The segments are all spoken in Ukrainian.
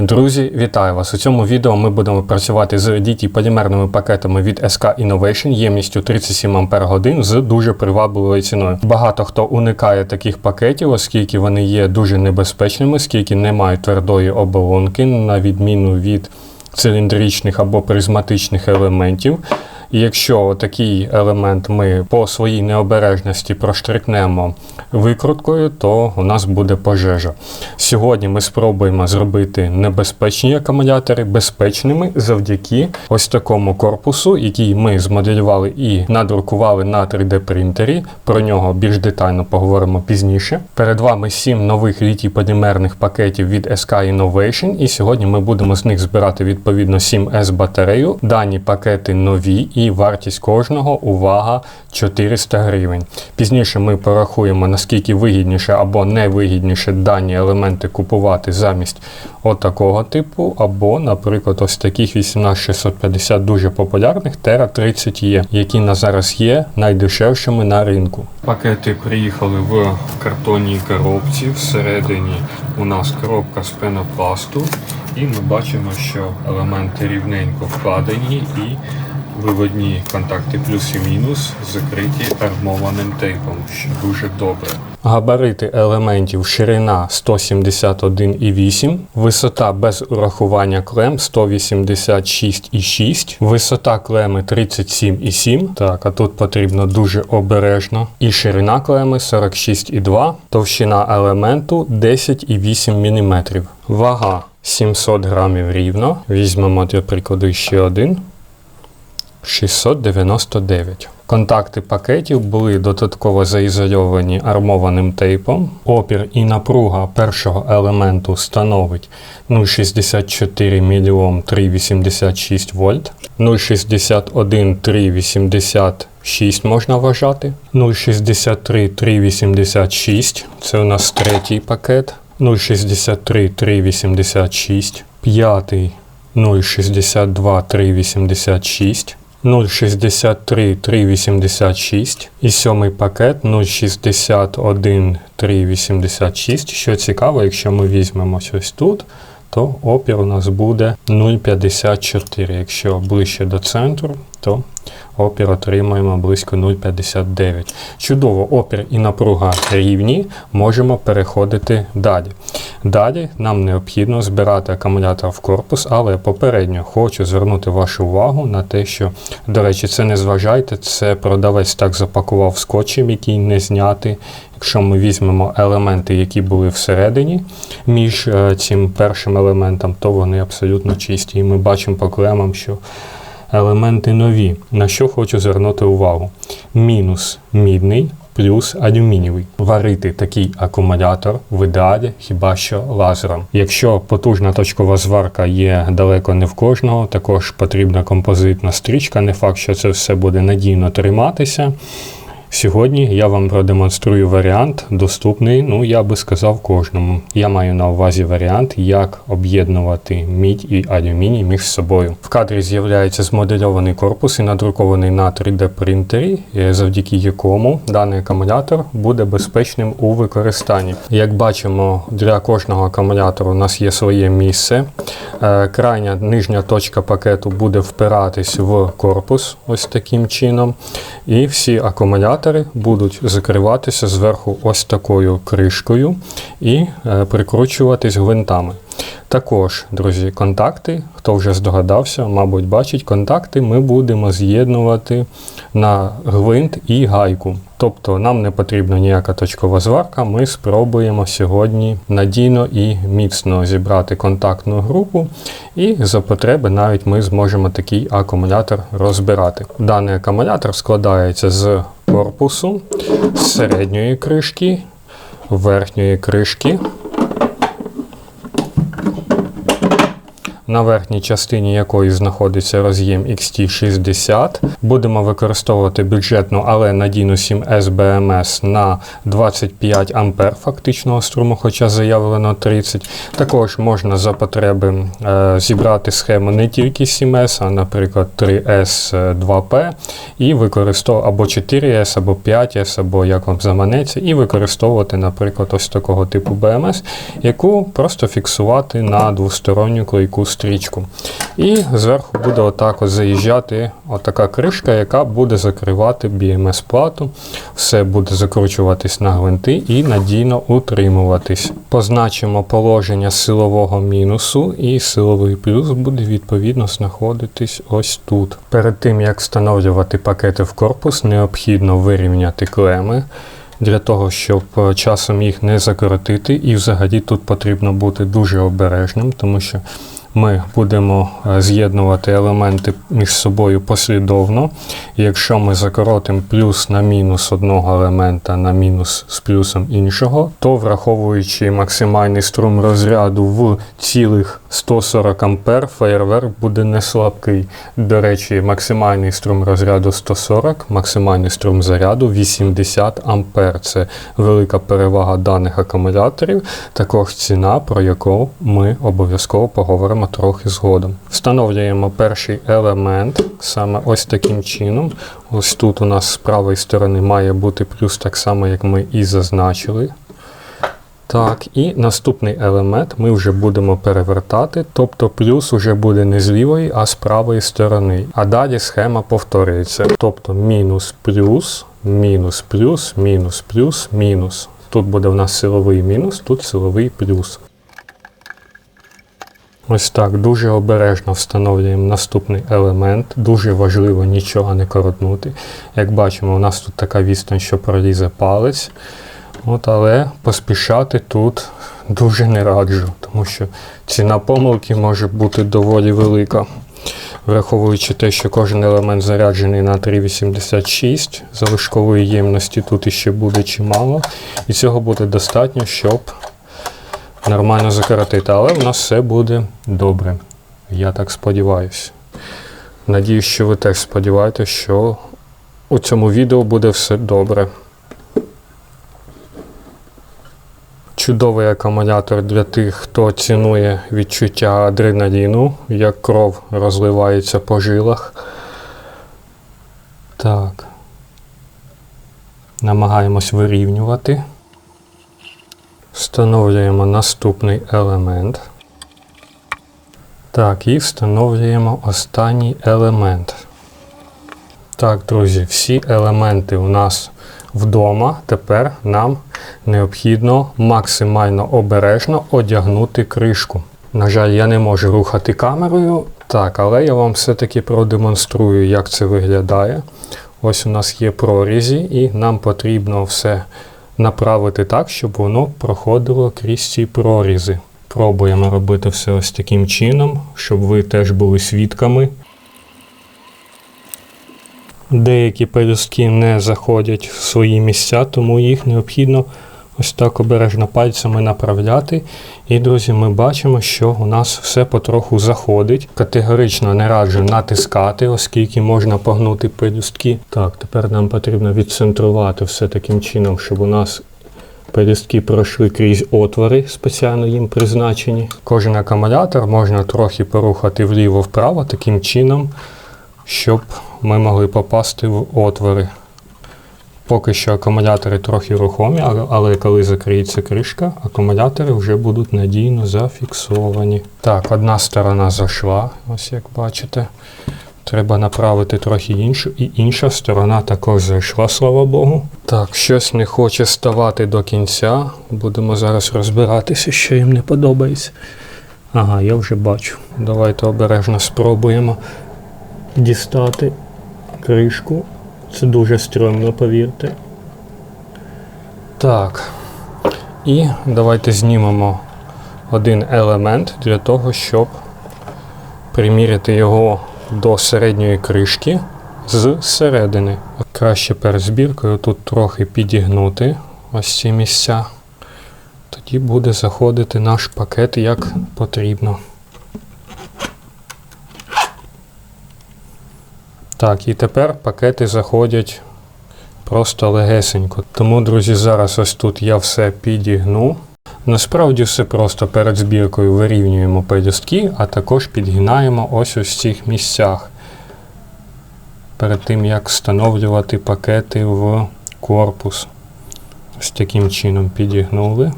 Друзі, вітаю вас! У цьому відео ми будемо працювати з DT полімерними пакетами від SK Innovation ємністю 37 Ах з дуже привабливою ціною. Багато хто уникає таких пакетів, оскільки вони є дуже небезпечними, оскільки не мають твердої оболонки, на відміну від циліндричних або призматичних елементів. І якщо такий елемент ми по своїй необережності проштрикнемо викруткою, то у нас буде пожежа. Сьогодні ми спробуємо зробити небезпечні акумулятори безпечними завдяки ось такому корпусу, який ми змоделювали і надрукували на 3D принтері. Про нього більш детально поговоримо пізніше. Перед вами 7 нових літій полімерних пакетів від SK Innovation, і сьогодні ми будемо з них збирати відповідно 7S батарею. Дані пакети нові і вартість кожного увага 400 гривень. Пізніше ми порахуємо наскільки вигідніше або невигідніше дані елементи купувати замість отакого типу, або, наприклад, ось таких 18650 дуже популярних Terra 30 є, які на зараз є найдешевшими на ринку. Пакети приїхали в картонній коробці. Всередині у нас коробка з пенопласту, і ми бачимо, що елементи рівненько вкладені і виводні контакти плюс і мінус закриті армованим тейпом, що дуже добре. Габарити елементів ширина 171,8, висота без урахування клем 186,6, висота клеми 37,7. Так, а тут потрібно дуже обережно. І ширина клеми 46,2, товщина елементу 10,8 мм. Вага 700 грамів рівно. Візьмемо для прикладу ще один. 699. Контакти пакетів були додатково заізольовані армованим тейпом. Опір і напруга першого елементу становить 0,64 мільйом 3,86 вольт, 0,61 3,86 можна вважати, 0,63 3,86 це у нас третій пакет, 0,63 3,86, п'ятий 0,62 3,86. 0,63 3,86 і сьомий пакет 0,61 3,86. Що цікаво, якщо ми візьмемо щось тут, то опір у нас буде 0,54. Якщо ближче до центру, то опір отримаємо близько 0,59. Чудово, опір і напруга рівні, можемо переходити далі. Далі нам необхідно збирати акумулятор в корпус, але попередньо хочу звернути вашу увагу на те, що, до речі, це не зважайте, це продавець так запакував скотчем, який не зняти. Якщо ми візьмемо елементи, які були всередині між е, цим першим елементом, то вони абсолютно чисті. І ми бачимо по клемам, що елементи нові. На що хочу звернути увагу? Мінус мідний. Плюс алюмінієвий. Варити такий акумулятор в ідеалі хіба що лазером. Якщо потужна точкова зварка є далеко не в кожного, також потрібна композитна стрічка. Не факт, що це все буде надійно триматися. Сьогодні я вам продемонструю варіант, доступний, ну я би сказав, кожному. Я маю на увазі варіант, як об'єднувати мідь і алюміній між собою. В кадрі з'являється змодельований корпус і надрукований на 3D принтері, завдяки якому даний акумулятор буде безпечним у використанні. Як бачимо, для кожного акумулятора у нас є своє місце. Е, крайня нижня точка пакету буде впиратись в корпус ось таким чином. І всі акумулятори будуть закриватися зверху ось такою кришкою і е, прикручуватись гвинтами. Також, друзі, контакти, хто вже здогадався, мабуть, бачить, контакти ми будемо з'єднувати на гвинт і гайку. Тобто нам не потрібна ніяка точкова зварка, ми спробуємо сьогодні надійно і міцно зібрати контактну групу, і за потреби навіть ми зможемо такий акумулятор розбирати. Даний акумулятор складається з корпусу, середньої кришки, верхньої кришки на верхній частині якої знаходиться роз'єм XT60. Будемо використовувати бюджетну, але надійну 7S BMS на 25 А фактичного струму, хоча заявлено 30. Також можна за потреби е, зібрати схему не тільки 7S, а, наприклад, 3S2P і використовувати або 4S, або 5S, або як вам заманеться, і використовувати, наприклад, ось такого типу BMS, яку просто фіксувати на двосторонню клейку стрічку. І зверху буде отак от заїжджати отака кришка, яка буде закривати BMS-плату. Все буде закручуватись на гвинти і надійно утримуватись. Позначимо положення силового мінусу, і силовий плюс буде відповідно знаходитись ось тут. Перед тим як встановлювати пакети в корпус, необхідно вирівняти клеми. Для того, щоб е, часом їх не закоротити, і взагалі тут потрібно бути дуже обережним, тому що ми будемо е, з'єднувати елементи між собою послідовно. Якщо ми закоротимо плюс на мінус одного елемента на мінус з плюсом іншого, то враховуючи максимальний струм розряду в цілих 140 А, феєрверк буде не слабкий. До речі, максимальний струм розряду 140, максимальний струм заряду 80 А. Це велика перевага даних акумуляторів. Також ціна, про яку ми обов'язково поговоримо трохи згодом. Встановлюємо перший елемент саме ось таким чином. Ось тут у нас з правої сторони має бути плюс так само, як ми і зазначили. Так, і наступний елемент ми вже будемо перевертати, тобто плюс вже буде не з лівої, а з правої сторони. А далі схема повторюється. Тобто мінус плюс, мінус плюс, мінус плюс, мінус. Тут буде в нас силовий мінус, тут силовий плюс. Ось так, дуже обережно встановлюємо наступний елемент. Дуже важливо нічого не коротнути. Як бачимо, у нас тут така відстань, що пролізе палець. От, Але поспішати тут дуже не раджу, тому що ціна помилки може бути доволі велика. Враховуючи те, що кожен елемент заряджений на 3,86, залишкової ємності тут іще буде чимало. І цього буде достатньо, щоб нормально закоротити. Але в нас все буде добре. Я так сподіваюся. Надіюсь, що ви теж сподіваєтесь, що у цьому відео буде все добре. Чудовий акумулятор для тих, хто цінує відчуття адреналіну, як кров розливається по жилах. Так. Намагаємось вирівнювати. Встановлюємо наступний елемент. Так, і встановлюємо останній елемент. Так, друзі, всі елементи у нас вдома. Тепер нам необхідно максимально обережно одягнути кришку. На жаль, я не можу рухати камерою, так, але я вам все-таки продемонструю, як це виглядає. Ось у нас є прорізі, і нам потрібно все направити так, щоб воно проходило крізь ці прорізи. Пробуємо робити все ось таким чином, щоб ви теж були свідками. Деякі пелюстки не заходять в свої місця, тому їх необхідно ось так обережно пальцями направляти. І, друзі, ми бачимо, що у нас все потроху заходить. Категорично не раджу натискати, оскільки можна погнути пелюстки. Так, тепер нам потрібно відцентрувати все таким чином, щоб у нас пелюстки пройшли крізь отвори, спеціально їм призначені. Кожен акумулятор можна трохи порухати вліво-вправо таким чином, щоб ми могли попасти в отвори. Поки що акумулятори трохи рухомі, але, коли закриється кришка, акумулятори вже будуть надійно зафіксовані. Так, одна сторона зайшла, ось як бачите. Треба направити трохи іншу, і інша сторона також зайшла, слава Богу. Так, щось не хоче ставати до кінця. Будемо зараз розбиратися, що їм не подобається. Ага, я вже бачу. Давайте обережно спробуємо дістати кришку. Це дуже стрьомно, повірте. Так. І давайте знімемо один елемент для того, щоб приміряти його до середньої кришки з середини. Краще перед збіркою тут трохи підігнути ось ці місця. Тоді буде заходити наш пакет як потрібно. Так, і тепер пакети заходять просто легесенько. Тому, друзі, зараз ось тут я все підігну. Насправді все просто перед збіркою вирівнюємо пелюстки, а також підгинаємо ось ось в цих місцях. Перед тим як встановлювати пакети в корпус. Ось таким чином підігнули.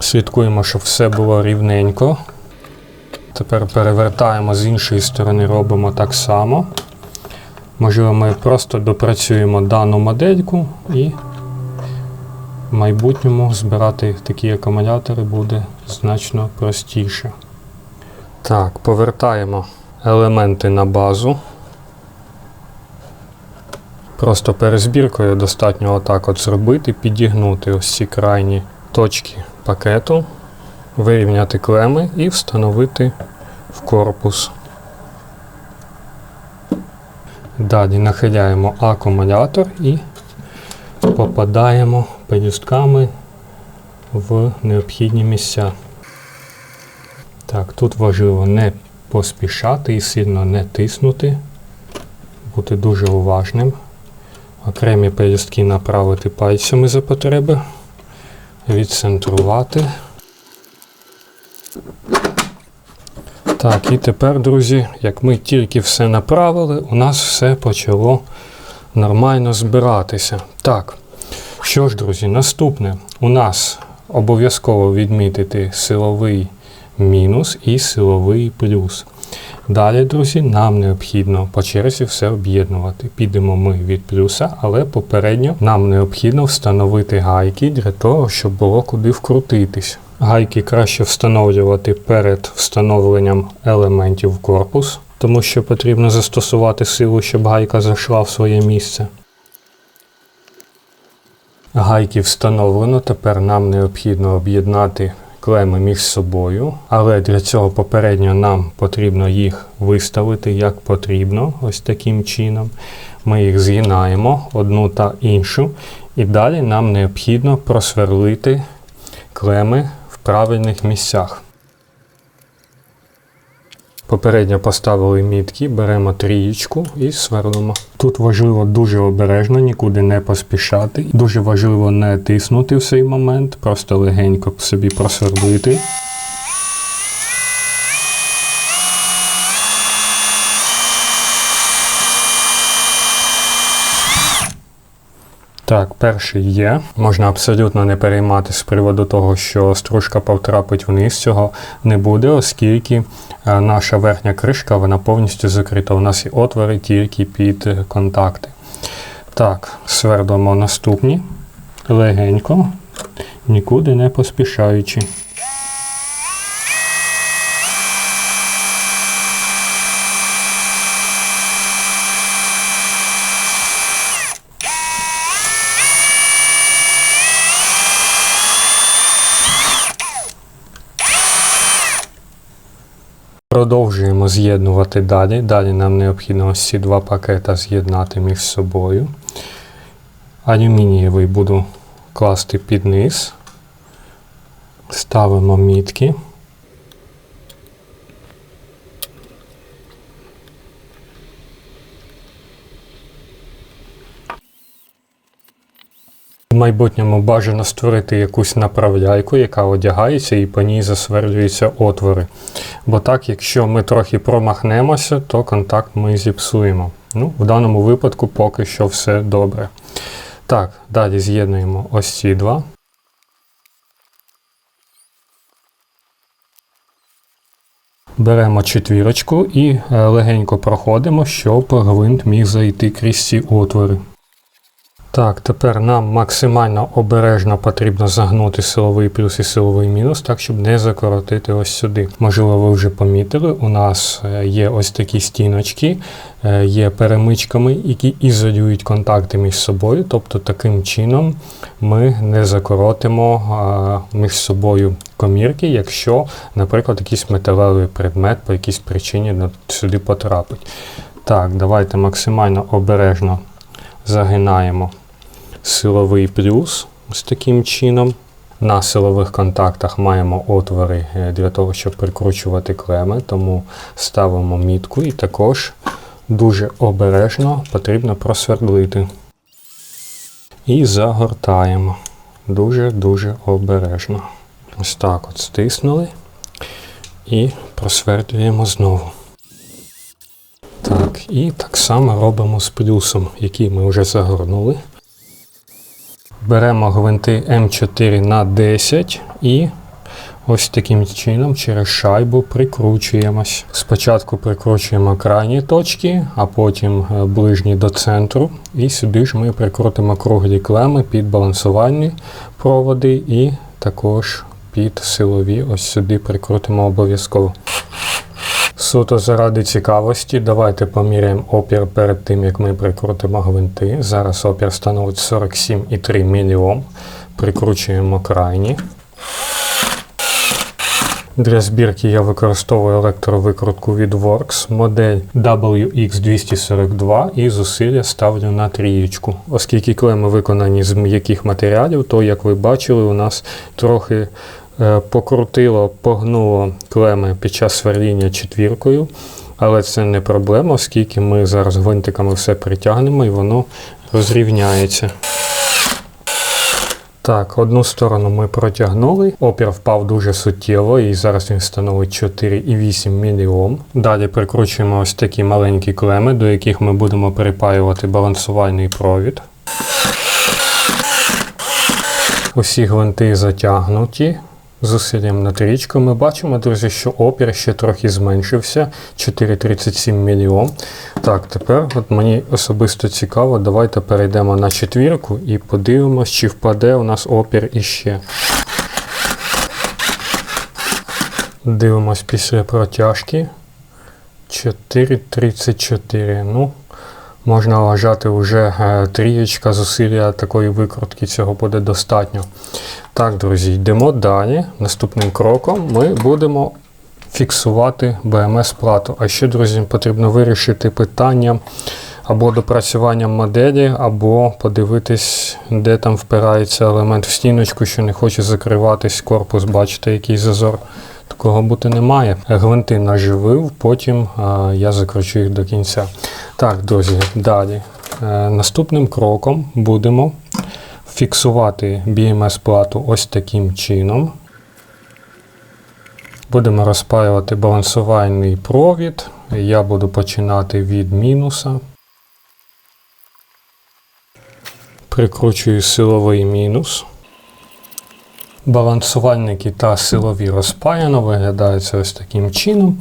Слідкуємо, щоб все було рівненько. Тепер перевертаємо з іншої сторони, робимо так само. Можливо, ми просто допрацюємо дану модельку і в майбутньому збирати такі акумулятори буде значно простіше. Так, повертаємо елементи на базу. Просто перезбіркою достатньо отак от зробити, підігнути ось ці крайні точки пакету, вирівняти клеми і встановити в корпус. Далі нахиляємо акумулятор і попадаємо пелюстками в необхідні місця. Так, тут важливо не поспішати і сильно не тиснути, бути дуже уважним. Окремі пелюстки направити пальцями за потреби, відцентрувати. Так, і тепер, друзі, як ми тільки все направили, у нас все почало нормально збиратися. Так, що ж, друзі, наступне у нас обов'язково відмітити силовий мінус і силовий плюс. Далі, друзі, нам необхідно по черзі все об'єднувати. Підемо ми від плюса, але попередньо нам необхідно встановити гайки для того, щоб було куди вкрутитись. Гайки краще встановлювати перед встановленням елементів в корпус, тому що потрібно застосувати силу, щоб гайка зайшла в своє місце. Гайки встановлено, тепер нам необхідно об'єднати клеми між собою, але для цього попередньо нам потрібно їх виставити як потрібно, ось таким чином. Ми їх з'єднаємо одну та іншу, і далі нам необхідно просверлити клеми в правильних місцях. Попередньо поставили мітки, беремо трієчку і сверлимо. Тут важливо дуже обережно, нікуди не поспішати. Дуже важливо не тиснути в цей момент, просто легенько собі просверлити. Так, перший є. Можна абсолютно не переймати з приводу того, що стружка повтрапить вниз. Цього не буде, оскільки е, наша верхня кришка вона повністю закрита. У нас і отвори тільки під контакти. Так, свердлимо наступні легенько, нікуди не поспішаючи. Продовжуємо з'єднувати далі. Далі нам необхідно ось ці два пакета з'єднати між собою. Алюмінієвий буду класти під низ. Ставимо мітки. Майбутньому бажано створити якусь направляйку, яка одягається і по ній засверлюються отвори. Бо так, якщо ми трохи промахнемося, то контакт ми зіпсуємо. Ну, В даному випадку поки що все добре. Так, далі з'єднуємо ось ці два. Беремо четвірочку і е, легенько проходимо, щоб гвинт міг зайти крізь ці отвори. Так, тепер нам максимально обережно потрібно загнути силовий плюс і силовий мінус, так, щоб не закоротити ось сюди. Можливо, ви вже помітили, у нас е, є ось такі стіночки, е, є перемичками, які ізолюють контакти між собою. Тобто таким чином ми не закоротимо між собою комірки, якщо, наприклад, якийсь металевий предмет по якійсь причині сюди потрапить. Так, давайте максимально обережно загинаємо силовий плюс з таким чином. На силових контактах маємо отвори е, для того, щоб прикручувати клеми, тому ставимо мітку і також дуже обережно потрібно просвердлити. І загортаємо. Дуже-дуже обережно. Ось так от стиснули і просвердлюємо знову. Так, і так само робимо з плюсом, який ми вже загорнули. Беремо гвинти М4 на 10 і ось таким чином через шайбу прикручуємось. Спочатку прикручуємо крайні точки, а потім е, ближні до центру. І сюди ж ми прикрутимо круглі клеми під балансувальні проводи і також під силові. Ось сюди прикрутимо обов'язково. Суто заради цікавості, давайте поміряємо опір перед тим, як ми прикрутимо гвинти. Зараз опір становить 47,3 мільйом. Прикручуємо крайні. Для збірки я використовую електровикрутку від Works, модель WX242 і зусилля ставлю на трієчку. Оскільки клеми виконані з м'яких матеріалів, то, як ви бачили, у нас трохи покрутило, погнуло клеми під час сверління четвіркою. Але це не проблема, оскільки ми зараз гвинтиками все притягнемо і воно розрівняється. Так, одну сторону ми протягнули, опір впав дуже суттєво, і зараз він становить 4,8 мільйом. Далі прикручуємо ось такі маленькі клеми, до яких ми будемо перепаювати балансувальний провід. Усі гвинти затягнуті. Зусиллям на трічку ми бачимо, друзі, що опір ще трохи зменшився 4,37 мільйон. Так, тепер от мені особисто цікаво, давайте перейдемо на четвірку і подивимось, чи впаде у нас опір іще. Дивимось після протяжки. 4,34. Ну, можна вважати вже е, трієчка зусилля такої викрутки, цього буде достатньо. Так, друзі, йдемо далі. Наступним кроком ми будемо фіксувати BMS-плату. А ще, друзі, потрібно вирішити питання або допрацювання моделі, або подивитись, де там впирається елемент в стіночку, що не хоче закриватись корпус. Бачите, який зазор. Такого бути не має. Гвинти наживив, потім а, я закручу їх до кінця. Так, друзі, далі. Е, наступним кроком будемо фіксувати BMS-плату ось таким чином. Будемо розпаювати балансувальний провід. Я буду починати від мінуса. Прикручую силовий мінус. Балансувальники та силові розпаяно виглядають це ось таким чином.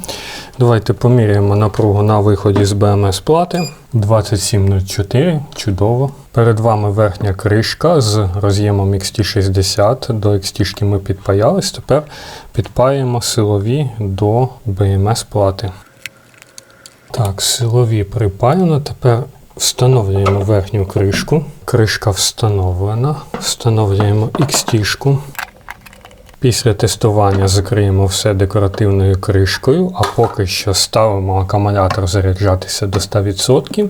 Давайте поміряємо напругу на виході з БМС плати 2704. Чудово. Перед вами верхня кришка з роз'ємом XT60. До XT ми підпаялись. Тепер підпаємо силові до БМС плати. Так, силові припаяно. Тепер встановлюємо верхню кришку. Кришка встановлена. Встановлюємо XT. Після тестування закриємо все декоративною кришкою, а поки що ставимо акумулятор заряджатися до 100%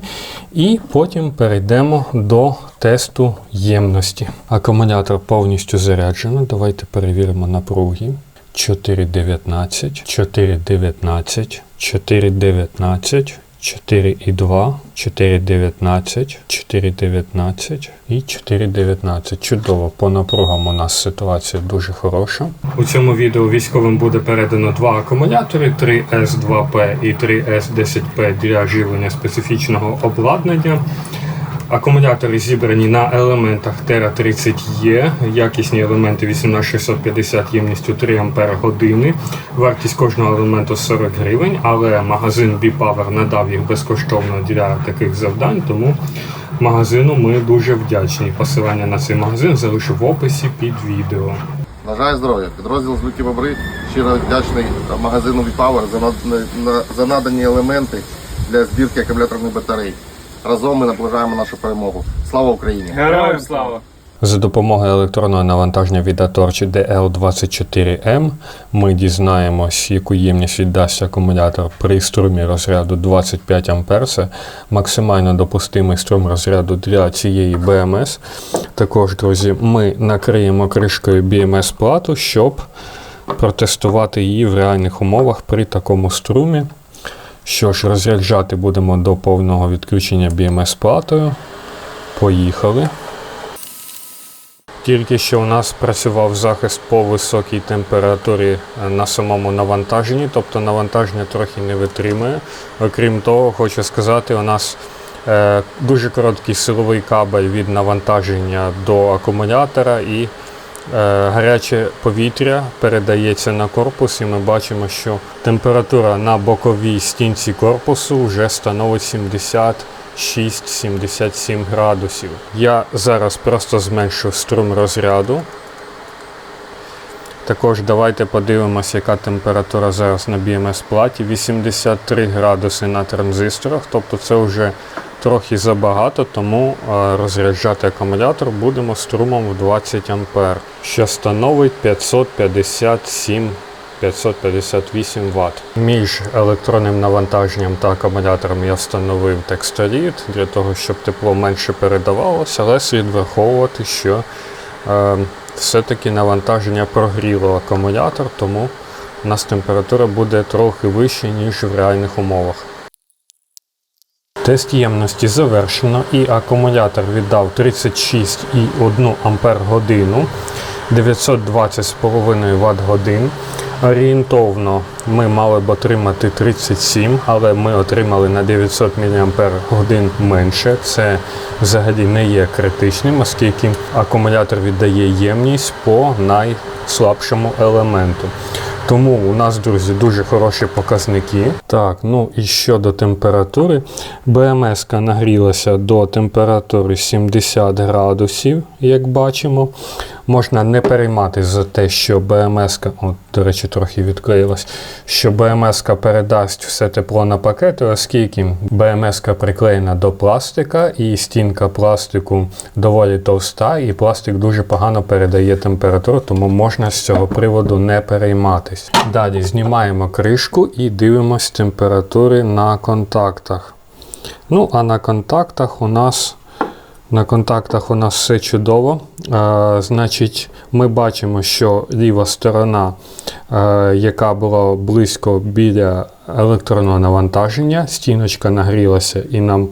і потім перейдемо до тесту ємності. Акумулятор повністю заряджений. Давайте перевіримо напруги. 4,19, 4,19, 4,19, 4,2, 4,19, 4,19 і 4,19. Чудово, по напругам у нас ситуація дуже хороша. У цьому відео військовим буде передано два акумулятори 3S2P і 3S10P для живлення специфічного обладнання. Акумулятори зібрані на елементах Terra 30E, якісні елементи 18650 ємністю 3 Ампер години. Вартість кожного елементу 40 гривень, але магазин B-Power надав їх безкоштовно для таких завдань, тому магазину ми дуже вдячні. Посилання на цей магазин залишу в описі під відео. Бажаю здоров'я. Підрозділ Звуки Бобри щиро вдячний магазину V-Power за надані елементи для збірки акумуляторних батарей. Разом ми наближаємо нашу перемогу. Слава Україні! Героям слава! За допомогою електронного навантаження від Atorchi DL24M ми дізнаємось, яку ємність віддасть акумулятор при струмі розряду 25 А. Максимально допустимий струм розряду для цієї BMS. Також, друзі, ми накриємо кришкою BMS плату, щоб протестувати її в реальних умовах при такому струмі. Що ж, розряджати будемо до повного відключення BMS платою. Поїхали. Тільки що у нас працював захист по високій температурі е, на самому навантаженні, тобто навантаження трохи не витримує. Окрім того, хочу сказати, у нас е, дуже короткий силовий кабель від навантаження до акумулятора і гаряче повітря передається на корпус, і ми бачимо, що температура на боковій стінці корпусу вже становить 70 6-77 градусів. Я зараз просто зменшу струм розряду. Також давайте подивимося, яка температура зараз на BMS платі. 83 градуси на транзисторах, тобто це вже трохи забагато, тому е, розряджати акумулятор будемо струмом в 20 А, що становить 557 558 Вт. Між електронним навантаженням та акумулятором я встановив текстоліт для того, щоб тепло менше передавалося, але слід враховувати, що е, все-таки навантаження прогріло акумулятор, тому у нас температура буде трохи вища, ніж в реальних умовах. Тест ємності завершено і акумулятор віддав 36,1 Ампер годину, 920,5 Вт годин. Орієнтовно ми мали б отримати 37, але ми отримали на 900 мАч менше. Це взагалі не є критичним, оскільки акумулятор віддає ємність по найслабшому елементу. Тому у нас, друзі, дуже хороші показники. Так, ну і щодо температури, БМС нагрілася до температури 70 градусів, як бачимо. Можна не перейматися за те, що БМС, от, до речі, трохи відклеїлась, що БМС передасть все тепло на пакети, оскільки БМС приклеєна до пластика, і стінка пластику доволі товста, і пластик дуже погано передає температуру, тому можна з цього приводу не перейматись. Далі знімаємо кришку і дивимось температури на контактах. Ну, а на контактах у нас. На контактах у нас все чудово. Е, значить, ми бачимо, що ліва сторона, е, яка була близько біля електронного навантаження, стіночка нагрілася і нам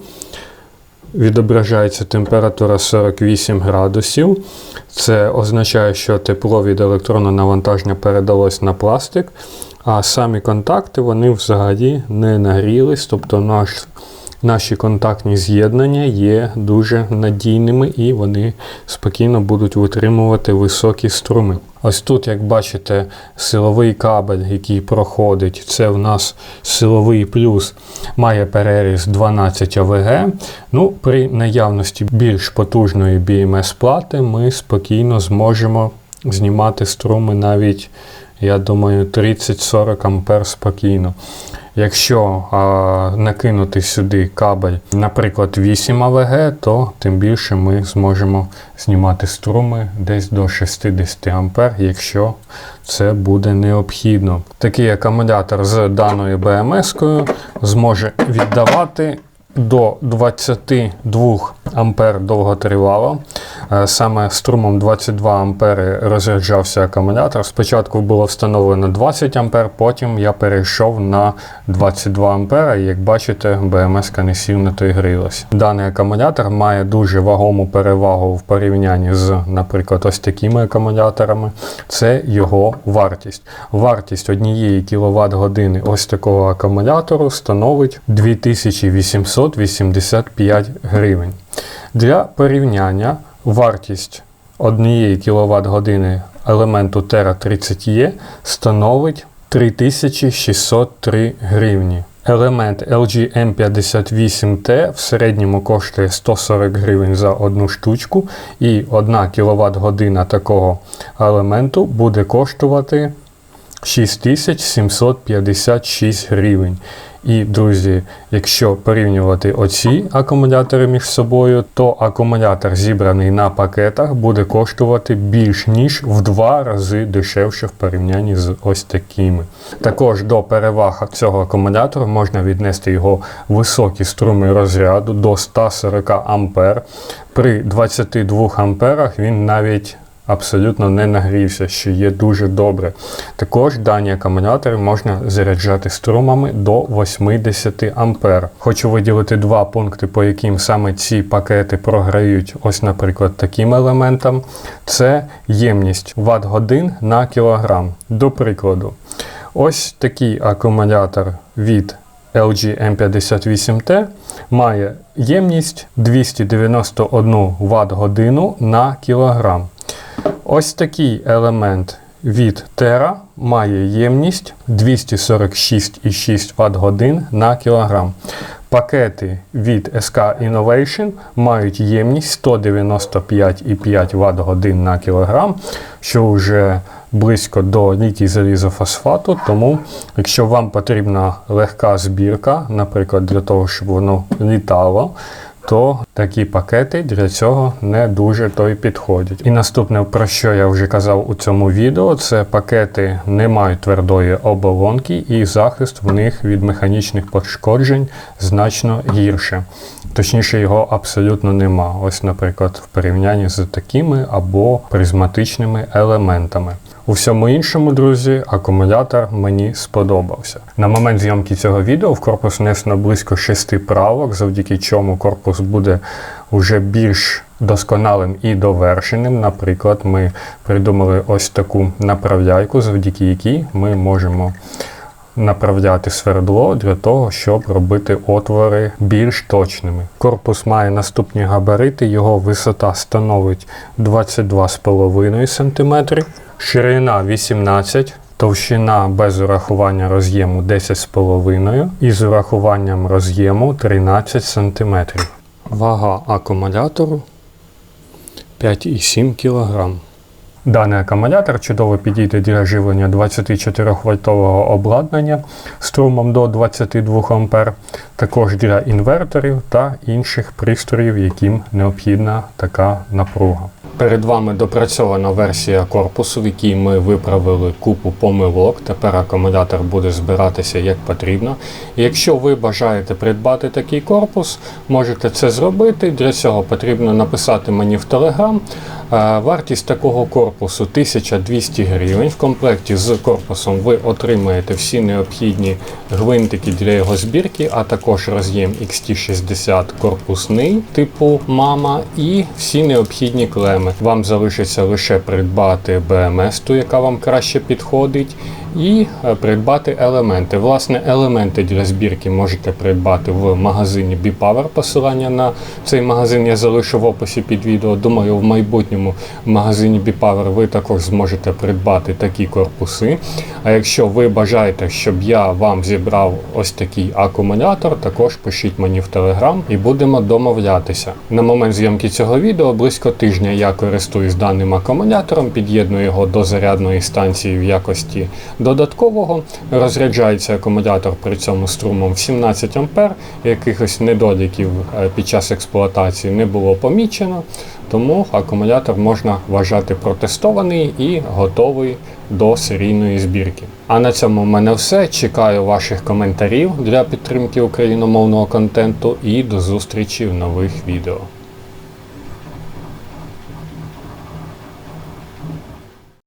відображається температура 48 градусів. Це означає, що тепло від електронного навантаження передалось на пластик, а самі контакти вони взагалі не нагрілись, тобто наш Наші контактні з'єднання є дуже надійними і вони спокійно будуть витримувати високі струми. Ось тут, як бачите, силовий кабель, який проходить, це в нас силовий плюс, має переріз 12 ОВГ. Ну, При наявності більш потужної BMS плати ми спокійно зможемо знімати струми навіть, я думаю, 30-40 ампер спокійно. Якщо а, накинути сюди кабель, наприклад, 8 АВГ, то тим більше ми зможемо знімати струми десь до 60 А, якщо це буде необхідно. Такий акумулятор з даною БМС-кою зможе віддавати до 22 ампер довготривало. Е, Саме струмом 22 ампери розряджався акумулятор. Спочатку було встановлено 20 ампер, потім я перейшов на 22 ампера, і як бачите, БМС не сів на той грілась. Даний акумулятор має дуже вагому перевагу в порівнянні з, наприклад, ось такими акумуляторами. Це його вартість. Вартість однієї кВт години ось такого акумулятору становить 2885 гривень. Для порівняння вартість однієї кВт години елементу Terra 30E становить 3603 гривні. Елемент LG M58T в середньому коштує 140 гривень за одну штучку, і 1 кВт година такого елементу буде коштувати 6756 гривень. І, друзі, якщо порівнювати оці акумулятори між собою, то акумулятор, зібраний на пакетах, буде коштувати більш ніж в два рази дешевше в порівнянні з ось такими. Також до переваг цього акумулятора можна віднести його високі струми розряду до 140 А. При 22 амперах він навіть абсолютно не нагрівся, що є дуже добре. Також дані акумулятори можна заряджати струмами до 80 А. Хочу виділити два пункти, по яким саме ці пакети програють, ось, наприклад, таким елементам. Це ємність Вт-годин на кілограм. До прикладу, ось такий акумулятор від LG M58T має ємність 291 Вт годину на кілограм. Ось такий елемент від Terra має ємність 246,6 Вт годин на кілограм. Пакети від SK Innovation мають ємність 195,5 Вт годин на кілограм, що вже близько до літій залізофосфату. Тому, якщо вам потрібна легка збірка, наприклад, для того, щоб воно літало, то такі пакети для цього не дуже то й підходять. І наступне, про що я вже казав у цьому відео, це пакети не мають твердої оболонки, і захист в них від механічних пошкоджень значно гірше. Точніше, його абсолютно нема. Ось, наприклад, в порівнянні з такими або призматичними елементами. У всьому іншому, друзі, акумулятор мені сподобався. На момент зйомки цього відео в корпус внесено близько 6 правок, завдяки чому корпус буде вже більш досконалим і довершеним. Наприклад, ми придумали ось таку направляйку, завдяки якій ми можемо направляти свердло для того, щоб робити отвори більш точними. Корпус має наступні габарити, його висота становить 22,5 см, ширина 18 Товщина без урахування роз'єму 10,5 і з урахуванням роз'єму 13 см. Вага акумулятору 5,7 кг. Даний акумулятор чудово підійде для живлення 24 вольтового обладнання струмом до 22 А, також для інверторів та інших пристроїв, яким необхідна така напруга. Перед вами допрацьована версія корпусу, в якій ми виправили купу помилок. Тепер акумулятор буде збиратися як потрібно. Якщо ви бажаєте придбати такий корпус, можете це зробити. Для цього потрібно написати мені в. Е, Вартість такого корпусу 1200 гривень. В комплекті з корпусом ви отримаєте всі необхідні гвинтики для його збірки, а також роз'єм XT60 корпусний типу мама і всі необхідні клеми. Вам залишиться лише придбати BMS, ту, яка вам краще підходить. І е, придбати елементи. Власне, елементи для збірки можете придбати в магазині BePower. Посилання на цей магазин я залишу в описі під відео. Думаю, в майбутньому в магазині BePower ви також зможете придбати такі корпуси. А якщо ви бажаєте, щоб я вам зібрав ось такий акумулятор, також пишіть мені в Telegram і будемо домовлятися. На момент зйомки цього відео близько тижня я користуюсь даним акумулятором, під'єдную його до зарядної станції в якості додаткового. Розряджається акумулятор при цьому струмом в 17 А. Якихось недоліків е, під час експлуатації не було помічено, тому акумулятор можна вважати протестований і готовий до серійної збірки. А на цьому в мене все. Чекаю ваших коментарів для підтримки україномовного контенту і до зустрічі в нових відео.